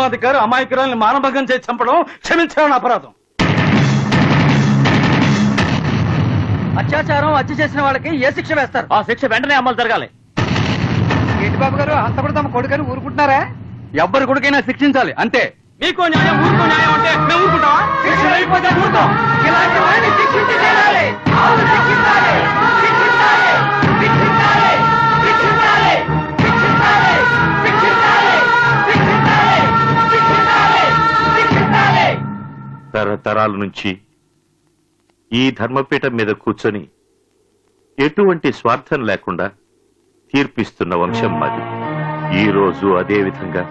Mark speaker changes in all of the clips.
Speaker 1: ధర్మాధికారి అమాయకురాల్ని మానభంగం చేసి చంపడం క్షమించడం అపరాధం
Speaker 2: అత్యాచారం హత్య చేసిన వాళ్ళకి ఏ శిక్ష వేస్తారు
Speaker 1: ఆ శిక్ష వెంటనే అమలు జరగాలి
Speaker 2: ఏంటి బాబు గారు హంతపడి తమ కొడుకని ఊరుకుంటున్నారా
Speaker 1: ఎవ్వరి కొడుకైనా శిక్షించాలి అంతే మీకు న్యాయం ఊరుకో న్యాయం అంటే మేము ఊరుకుంటావా శిక్ష అయిపోతే ఊరుకోం
Speaker 2: ఇలాంటి వాడిని శిక్షించి తీరాలి. అవును, శిక్షించాలి. శిక్షించాలి.
Speaker 3: తరతరాల నుంచి ఈ ధర్మపీఠం మీద కూర్చొని ఎటువంటి స్వార్థం లేకుండా తీర్పిస్తున్న వంశం మాది. ఈ రోజు అదే విధంగా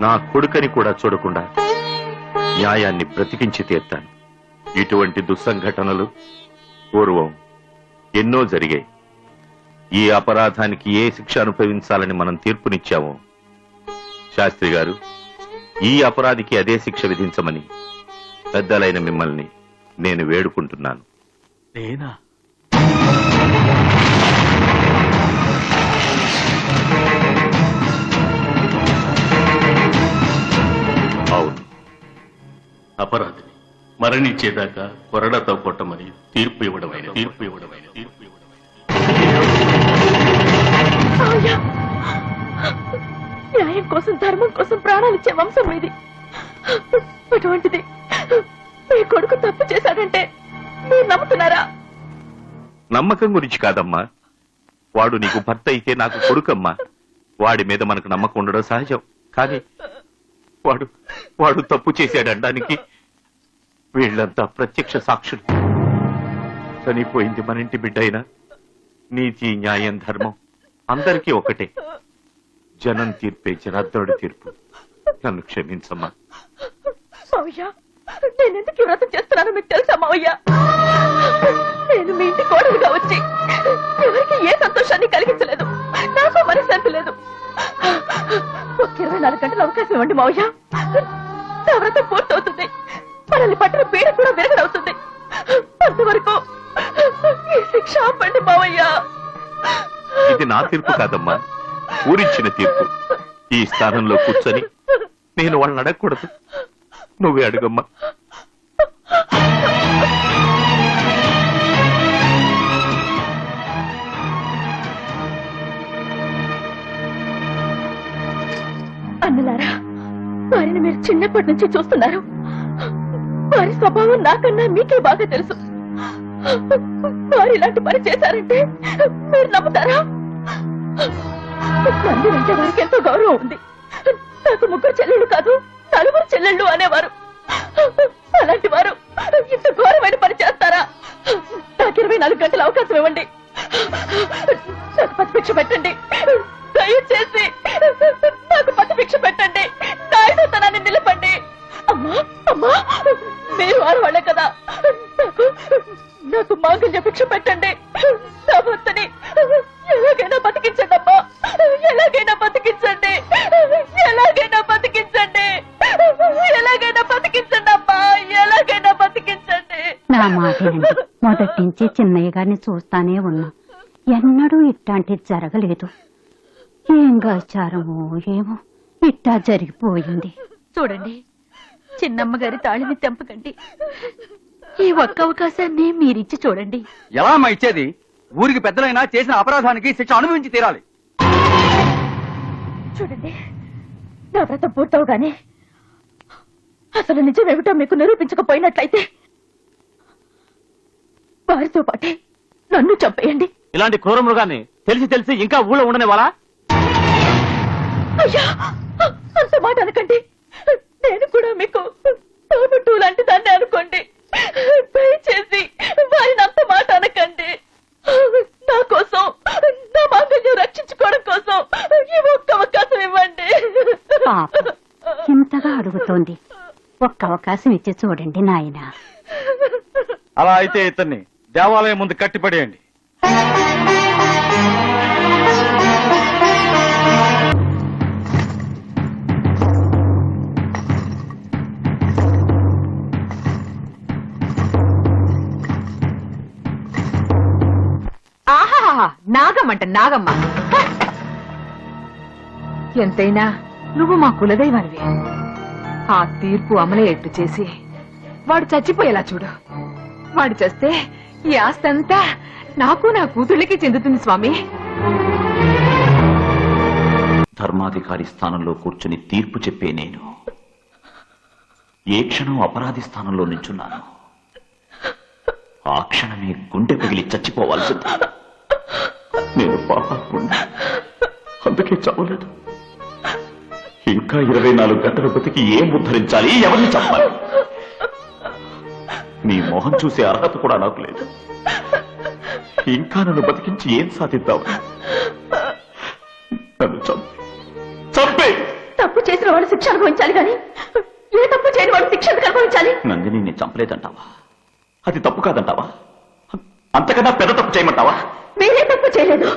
Speaker 3: నా కొడుకని కూడా చూడకుండా న్యాయాన్ని బ్రతికించి తీర్తాను. ఇటువంటి దుస్సంఘటనలు పూర్వం ఎన్నో జరిగాయి. ఈ అపరాధానికి ఏ శిక్ష అనుభవించాలని మనం తీర్పునిచ్చామో శాస్త్రి గారు ఈ అపరాధికి అదే శిక్ష విధించమని పెద్దలైన మిమ్మల్ని నేను వేడుకుంటున్నాను.
Speaker 1: నేనా?
Speaker 3: అవును.
Speaker 4: అపరాధిని మరణించేదాకా కొరడతో కొట్టమని తీర్పు ఇవ్వడమైన తీర్పు ఇవ్వడమైన తీర్పు ఇవ్వడమైన
Speaker 5: న్యాయం కోసం ధర్మం కోసం ప్రాణాలు ఇచ్చే వంశం ఇది. అటువంటిది మీ కొడుకు తప్పు చేశాడంటే మీరు నమ్ముతున్నారా?
Speaker 3: నమ్మకం గురించి కాదమ్మా. వాడు నీకు భర్త అయితే నాకు కొడుకమ్మా. వాడి మీద మనకు నమ్మకం ఉండడం సహజం. కానీ వాడు వాడు తప్పు చేశాడనడానికి వీళ్ళంతా ప్రత్యక్ష సాక్షులు. చనిపోయింది మన ఇంటి బిడ్డ అయినా నీతి న్యాయం ధర్మం అందరికీ ఒకటే. జనం తీర్పే జనార్దనుడి తీర్పు. నన్ను క్షమించమ్మా.
Speaker 5: మావయ్య నేను ఎందుకు ఈ వ్రతం చేస్తున్నానో మీకు తెలుసా మావయ్య? నేను మీ ఇంటి కోడలుగా వచ్చి ఎవరికి ఏ సంతోషాన్ని కలిగించలేదు నాకు మనశ్శాంతి లేదు. ఒక ఇరవై నాలుగు గంటల అవకాశం ఇవ్వండి మావయ్య. నా వ్రతం పూర్తవుతుంది. మనల్ని పట్టిన పీడ కూడా విరగడవుతుంది అంతవరకు ఈ శిక్ష ఆపండి మావయ్య.
Speaker 3: ఇది నా తీర్పు కాదమ్మా. ఊరిచ్చిన తీర్పు. ఈ స్థానంలో కూర్చొని నేను వాళ్ళని అడగకూడదు. నువ్వే అడుగమ్మా.
Speaker 5: అన్నలారా వారిని మీరు చిన్నప్పటి నుంచి చూస్తున్నారు. వారి స్వభావం నాకన్నా మీకే బాగా తెలుసు. వారు ఇలాంటి పని చేశారంటే మీరు నమ్ముతారా? మంది అంటే వారికి ఎంతో గౌరవం ఉంది. నాకు ముగ్గురు చెల్లెళ్ళు కాదు నలుగురు చెల్లెళ్ళు అనేవారు. అలాంటి వారు ఇంత ఘోరమైన పని చేస్తారా? నాకు ఇరవై నాలుగు గంటల అవకాశం ఇవ్వండి. నాకు పతిభిక్ష పెట్టండి. దయచేసి నాకు పతిభిక్ష పెట్టండి. నాయుడుతనాన్ని నిలపండి. అమ్మా అమ్మా మీరు ఆడవాళ్ళే కదా. నాకు నాకు మాంగళ్య భిక్ష పెట్టండి. నా భర్తని
Speaker 6: మాటేనండి మొదటి నుంచి చిన్నయ్య గారిని చూస్తానే ఉన్నా. ఎన్నడూ ఇట్లాంటిది జరగలేదు. ఏం గాచారమో ఏమో ఇట్టా జరిగిపోయింది.
Speaker 5: చూడండి చిన్నమ్మ గారి తాళిని తెంపకండి. ఈ ఒక్క అవకాశాన్ని మీరిచ్చి చూడండి.
Speaker 2: ఎలా అమ్మా ఇచ్చేది? ఊరికి పెద్దలైనా చేసిన అపరాధానికి శిక్ష అనుభవించి తీరాలి.
Speaker 5: చూడండి నా వ్రతం పూర్తవగానే అసలు నిజమేమిటో మీకు నిరూపించకపోయినట్లయితే వారితో పాటే నన్ను చంపేయండి.
Speaker 1: ఇలాంటి క్రూర మృగాన్ని తెలిసి తెలిసి ఇంకా ఊళ్ళో ఉండని వాళ్ళ
Speaker 5: అయ్యా అంత మాట అనకండి. నేను కూడా మీకు తోబుట్టు లాంటి దాన్ని అనుకోండి. దయచేసి వారిని అంత మాట అనకండి. నా కోసం నా మాంగళ్యం రక్షించుకోవడం కోసం ఈ ఒక్క అవకాశం ఇవ్వండి.
Speaker 6: ఇంతగా అడుగుతోంది. ఒక్క అవకాశం ఇచ్చి చూడండి నాయనా.
Speaker 1: అలా అయితే ఇతన్ని దేవాలయం ముందు కట్టిపడేయండి.
Speaker 7: ఆహా నాగమ్మంట నాగమ్మ. ఎంతైనా నువ్వు మా కులదైవానివి. ఆ తీర్పు అమలయ్యేట్టు చేసి వాడు చచ్చిపోయేలా చూడు. వాడు చేస్తే ఈ ఆస్తి అంతా నాకు నా కూతుళ్ళకి చెందుతుంది స్వామి.
Speaker 8: ధర్మాధికారి స్థానంలో కూర్చుని తీర్పు చెప్పే నేను. ఏ క్షణం అపరాధి స్థానంలో నించున్నాను. ఆ క్షణమే గుండె పగిలి చచ్చిపోవాల్సింది. నేను పాపకుండా అందుకే చావలేదు ఇంకా ఇరవై నాలుగు గంటలు బతికి ఏం ఉద్ధరించాలి? ఎవరిని చంపాలి? నీ మొహం చూసే అర్హత కూడా నాకు లేదు. ఇంకా నన్ను బతికించి ఏం సాధిద్దామని నన్ను చంపి.
Speaker 5: తప్పు చేసిన వాడు శిక్ష అనుభవించాలి కానీ ఏ తప్పు చేయని వాడు శిక్ష అనుభవించాలి?
Speaker 8: నందిని నేను చంపలేదంటావా? అది తప్పు కాదంటావా? అంతకన్నా పెద్ద తప్పు చేయమంటావా?
Speaker 5: మీరే తప్పు చేయలేదు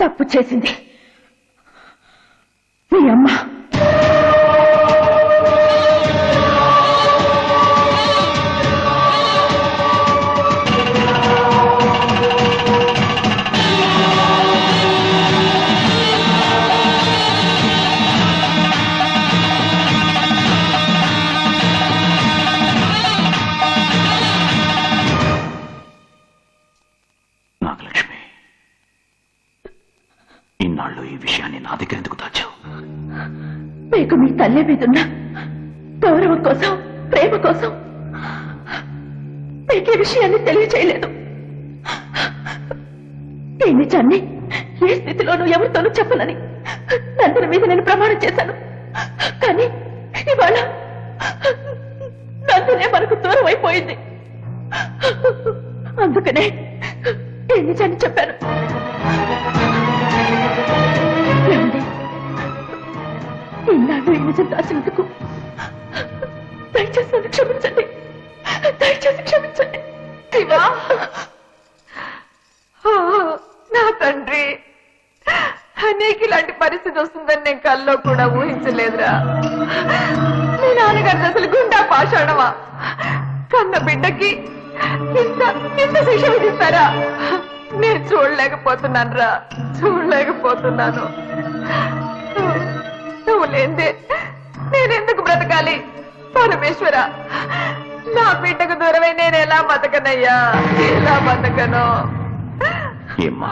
Speaker 5: తప్పు చేసింది మీ అమ్మ
Speaker 8: నాగలక్ష్మి ఇన్నాళ్ళు ఈ విషయాన్ని నా దగ్గర ఎందుకు దాచావు?
Speaker 5: మీకు మీ తల్లి మీదున్న గౌరవం కోసం ప్రేమ కోసం మీకు ఈ విషయాన్ని తెలియచేయలేదు. ఈ నిజాన్ని ఏ స్థితిలోనూ ఎవరితోనూ చెప్పనని నందన మీద నేను ప్రమాణం చేశాను. కానీ ఇవాళ నందనే మనకు దూరం అయిపోయింది. అందుకనే ఈ నిజాన్ని చెప్పాను. ఇన్నాళ్ళు ఈ నిజం దాచినందుకు దయచేసి నన్ను క్షమించండి. దయచేసి క్షమించండి.
Speaker 7: శివా నా తండ్రి నీకు ఇలాంటి పరిస్థితి వస్తుందని నేను కల్లో కూడా ఊహించలేదురా. మీ నాన్నగారి అసలు గుండా పాషాణమా? కన్న బిడ్డకి ఇంత ఇంత శిక్ష విధిస్తారా? నేను చూడలేకపోతున్నాను రా చూడలేకపోతున్నాను. నువ్వు లేందే నేనెందుకు బ్రతకాలి? పరమేశ్వర నా బిడ్డకు దూరమై నేను ఎలా బతకనయ్యా? ఎలా బతకను?
Speaker 8: ఏమ్మా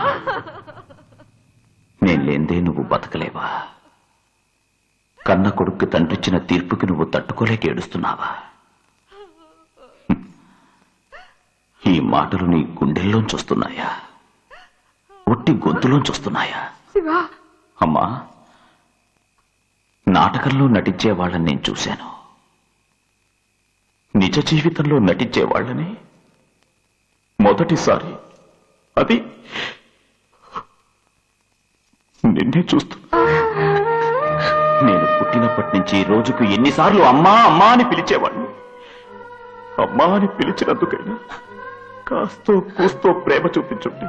Speaker 8: నేను లేందే నువ్వు బతకలేవా? కన్న కొడుక్కి తండ్రిచ్చిన తీర్పుకి నువ్వు తట్టుకోలేక ఏడుస్తున్నావా. ఈ మాటలు నీ గుండెల్లోంచి వస్తున్నాయా? ఒట్టి గొంతులోంచి వస్తున్నాయా? అమ్మా నాటకంలో నటించే వాళ్ళని నేను చూశాను. నిజ జీవితంలో నటించే వాళ్ళని మొదటిసారి అది నిన్నే చూస్తున్నా నేను పుట్టినప్పటి నుంచి రోజుకు ఎన్నిసార్లు అమ్మా అమ్మా అని పిలిచేవాడిని. అమ్మా అని పిలిచినందుకైనా కాస్తో కూస్తో ప్రేమ చూపించండి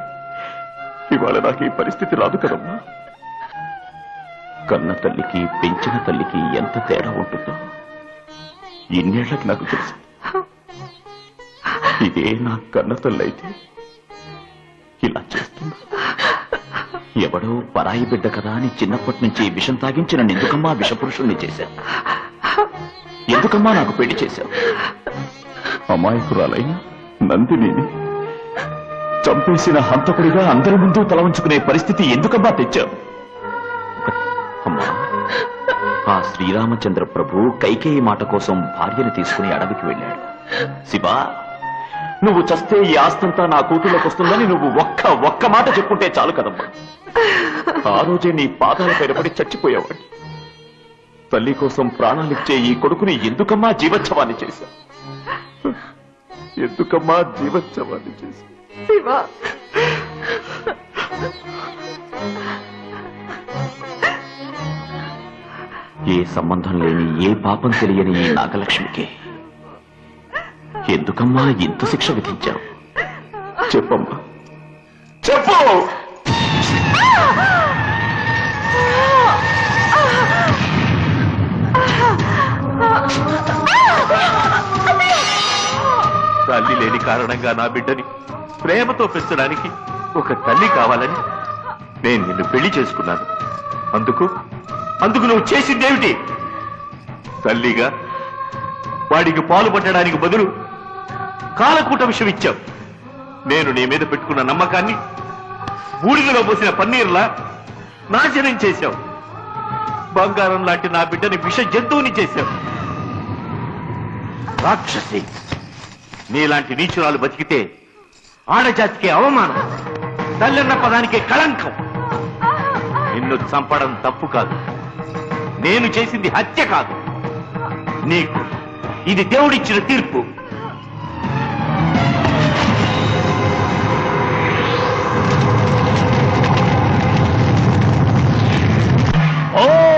Speaker 8: ఇవాళ నాకు ఈ పరిస్థితి రాదు కదమ్మా. కన్న తల్లికి పెంచిన తల్లికి ఎంత తేడా ఉంటుందో. ఇన్నేళ్ళకి నాకు తెలుసు. ఇదే నా కన్న తల్లి అయితే ఇలా చేస్తుంది. ఎవడో పరాయి బిడ్డ కదా అని చిన్నప్పటి నుంచి విషం తాగించిన ఎందుకమ్మా విషపురుషుణ్ణి చేశాను. ఎందుకమ్మా నాకు పెళ్ళి చేశావు? అమాయకురాలైన నందినిని చంపేసిన హంతకుడిగా అందరి ముందు తల ఉంచుకునే పరిస్థితి ఎందుకమ్మా తెచ్చావు? ఆ శ్రీరామచంద్ర ప్రభు కైకేయి మాట కోసం భార్యను తీసుకుని అడవికి వెళ్ళాడు. శివా నువ్వు చస్తే ఈ ఆస్తంతా నా కూతుళ్ళకి వస్తుందని నువ్వు ఒక్క ఒక్క మాట చెప్పుంటే చాలు కదమ్మా. ఆ రోజే నీ పాదాల పైనపడి చచ్చిపోయేవాడి తల్లి కోసం ప్రాణాలిచ్చే ఈ కొడుకుని ఎందుకమ్మా జీవోత్సవాన్ని చేశా ఎందుకమ్మా జీవోత్సవాన్ని చేశా
Speaker 7: శివా
Speaker 8: ఏ సంబంధం లేని ఏ పాపం తెలియని ఈ నాగలక్ష్మికి. ఎందుకమ్మా ఇంత శిక్ష విధించావు? చెప్పమ్మా. చెప్పు!
Speaker 3: తల్లి లేని కారణంగా నా బిడ్డని ప్రేమతో పెంచడానికి ఒక తల్లి కావాలని నేను నిన్ను పెళ్ళి చేసుకున్నాను. అందుకు అందుకు నువ్వు చేసిందేమిటి? తల్లిగా వాడికి పాలు పట్టడానికి బదులు కాలకూట విషయం ఇచ్చావు. నేను నీ మీద పెట్టుకున్న నమ్మకాన్ని బూడిదలో పోసిన పన్నీర్లా నాశనం చేశావు. బంగారం లాంటి నా బిడ్డని విష జంతువుని చేశావు. రాక్షసి నీలాంటి నీచురాలు బతికితే ఆడజాతికి అవమానం తల్లన్న పదానికే కళంకం. నిన్ను చంపడం తప్పు కాదు. నేను చేసింది హత్య కాదు. నీకు ఇది దేవుడిచ్చిన తీర్పు. ఓ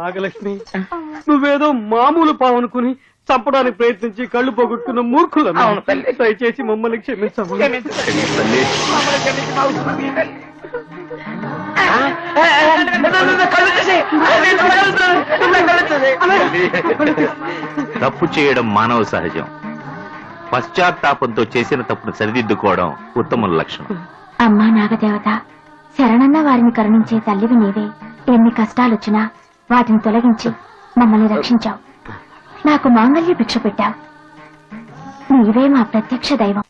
Speaker 1: నాగలక్ష్మి. నువ్వేదో మామూలు పావు అనుకుని చంపడానికి ప్రయత్నించి కళ్ళు పోగొట్టుకున్న మూర్ఖులు దయచేసి మమ్మల్ని క్షమించము
Speaker 3: తప్పు చేయడం మానవ సహజం. పశ్చాత్తాపంతో చేసిన తప్పును సరిదిద్దుకోవడం ఉత్తమ లక్షణం.
Speaker 9: అమ్మా నాగదేవత శరణన్న వారిని కరుణించే తల్లివి నీవే. ఎన్ని కష్టాలొచ్చినా వాటిని తొలగించి మమ్మల్ని రక్షించావు. నాకు మాంగళ్య భిక్ష పెట్టావు. నీవే మా ప్రత్యక్ష దైవం.